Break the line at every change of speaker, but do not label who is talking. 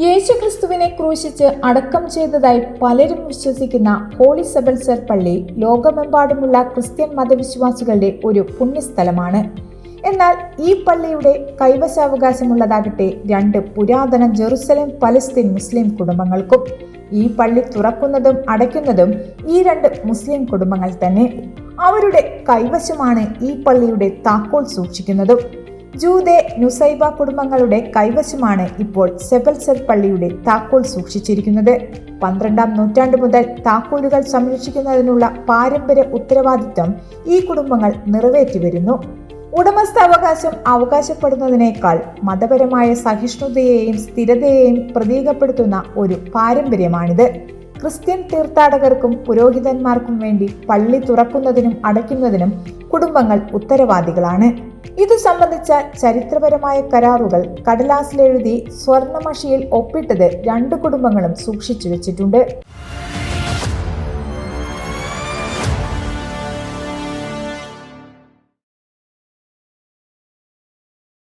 യേശുക്രിസ്തുവിനെ ക്രൂശിച്ച് അടക്കം ചെയ്തതായി പലരും വിശ്വസിക്കുന്ന ഹോളി സെബൽസർ പള്ളി ലോകമെമ്പാടുമുള്ള ക്രിസ്ത്യൻ മതവിശ്വാസികളുടെ ഒരു പുണ്യസ്ഥലമാണ്. എന്നാൽ ഈ പള്ളിയുടെ കൈവശാവകാശമുള്ളതാകട്ടെ രണ്ട് പുരാതന ജെറുസലേം പലസ്തീൻ മുസ്ലിം കുടുംബങ്ങൾക്കും ഈ പള്ളി തുറക്കുന്നതും അടയ്ക്കുന്നതും ഈ രണ്ട് മുസ്ലിം കുടുംബങ്ങൾ തന്നെ. അവരുടെ കൈവശമാണ് ഈ പള്ളിയുടെ താക്കോൽ സൂക്ഷിക്കുന്നതും. ജൂതെ നുസൈബ കുടുംബങ്ങളുടെ കൈവശമാണ് ഇപ്പോൾ സെബൽസർ പള്ളിയുടെ താക്കോൽ സൂക്ഷിച്ചിരിക്കുന്നത്. പന്ത്രണ്ടാം നൂറ്റാണ്ട് മുതൽ താക്കോലുകൾ സംരക്ഷിക്കുന്നതിനുള്ള പാരമ്പര്യ ഉത്തരവാദിത്വം ഈ കുടുംബങ്ങൾ നിറവേറ്റി വരുന്നു. ഉടമസ്ഥാവകാശം അവകാശപ്പെടുന്നതിനേക്കാൾ മതപരമായ സഹിഷ്ണുതയെയും സ്ഥിരതയെയും പ്രതീകപ്പെടുത്തുന്ന ഒരു പാരമ്പര്യമാണിത്. ക്രിസ്ത്യൻ തീർത്ഥാടകർക്കും പുരോഹിതന്മാർക്കും വേണ്ടി പള്ളി തുറക്കുന്നതിനും അടയ്ക്കുന്നതിനും കുടുംബങ്ങൾ ഉത്തരവാദികളാണ്. ഇതു സംബന്ധിച്ച ചരിത്രപരമായ കരാറുകൾ കടലാസിലെഴുതി സ്വർണമഷിയിൽ ഒപ്പിട്ടത് രണ്ടു കുടുംബങ്ങളും സൂക്ഷിച്ചു വെച്ചിട്ടുണ്ട്.